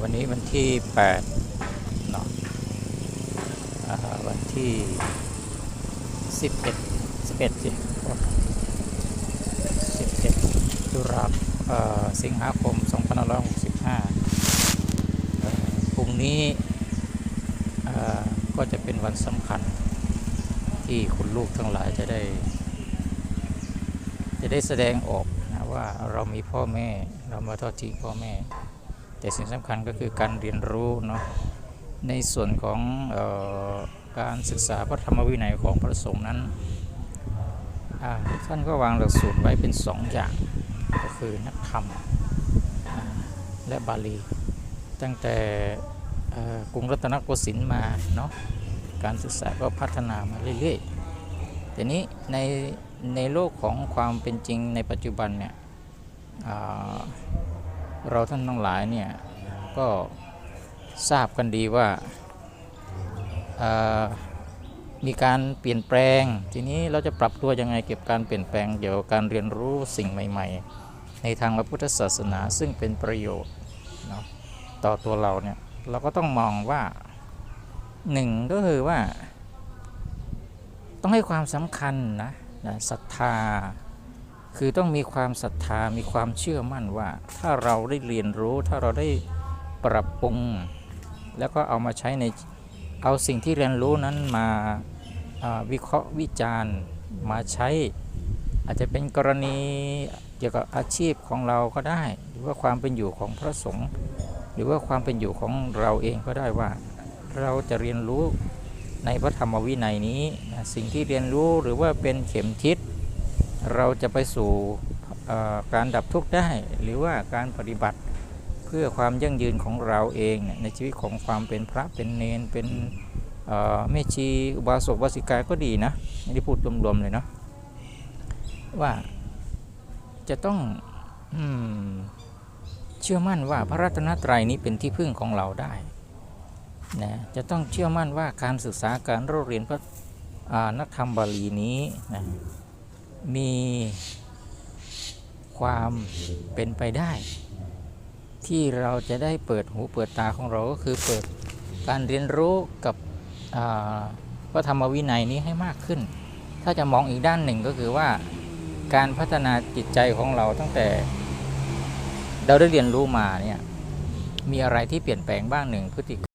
วันนี้วันที่8เนาะวันที่ 11 11สิ11ตุลาเอ่อสิงหาคม 2565เอ่อพรุ่งนี้ก็จะเป็นวันสำคัญที่คุณลูกทั้งหลายจะได้ จะได้แสดงออกนะว่าเรามีพ่อแม่เรามาทอดทิ้งพ่อแม่ แต่สิ่งสำคัญก็คือการเรียนรู้เนาะในส่วนของออการศึกษาพระธรรมวินัยของพระสงฆ์นั้นท่านก็วางหลักสูตรไว้เป็นสองอย่างก็คือนักธรรมและบาลี ตั้งแต่กรุงรัตนโกสินทร์มาเนาะการศึกษาก็พัฒนามาเรื่อยๆ แต่นี้ในในโลกของความเป็นจริงในปัจจุบันเนี่ยา เราท่านทั้งหลายเนี่ยก็ทราบกันดีว่ามีการเปลี่ยนแปลง ทีนี้เราจะปรับตัวยังไงเก็บการเปลี่ยนแปลงเกี่ยวกับการเรียนรู้สิ่งใหม่ ๆ ในทางพระพุทธศาสนาซึ่งเป็นประโยชน์เนาะต่อตัวเราเนี่ยเราก็ต้องมองว่าหนึ่งก็คือว่า ต้องให้ความสำคัญนะศรัทธา คือต้องมีความศรัทธามีความเชื่อมั่นว่า ถ้าเราได้เรียนรู้ ถ้าเราได้ปรับปรุง แล้วก็เอามาใช้ในเอาสิ่งที่เรียนรู้นั้นมาาวิเคราะห์วิจารณ์มาใช้ อาจจะเป็นกรณีเกี่ยวกับอาชีพของเราก็ได้ หรือว่าความเป็นอยู่ของพระสงฆ์หรือว่าความเป็นอยู่ของเราเองก็ได้ว่า เราจะเรียนรู้ในพระธรรมวินัยนี้สิ่งที่เรียนรู้หรือว่าเป็นเข็มทิศ เราจะไปสู่การดับทุกข์ได้ หรือว่าการปฏิบัติเพื่อความยั่งยืนของเราเองในชีวิตของความเป็นพระเป็นเนนเป็นเอ่อแม่ชีอุบาสกบาสิกาก็ดีนะนนี้พูดรวมๆเลยเนาะว่าจะต้องอเชื่อมั่นว่าพระรัตนตรัยนี้เป็นที่พึ่งของเราได้นะจะต้องเชื่อมั่นว่าการศึกษาการเรียนพระนักธรรมบาลีนี้นะ มีความเป็นไปได้ ที่เราจะได้เปิดหูเปิดตาของเราก็คือเปิดการเรียนรู้กับพระธรรมวินัยนี้ให้มากขึ้น ถ้าจะมองอีกด้านหนึ่งก็คือว่าการพัฒนาจิตใจของเราตั้งแต่เราได้เรียนรู้มาเนี่ยมีอะไรที่เปลี่ยนแปลงบ้างหนึ่งพฤติกรรม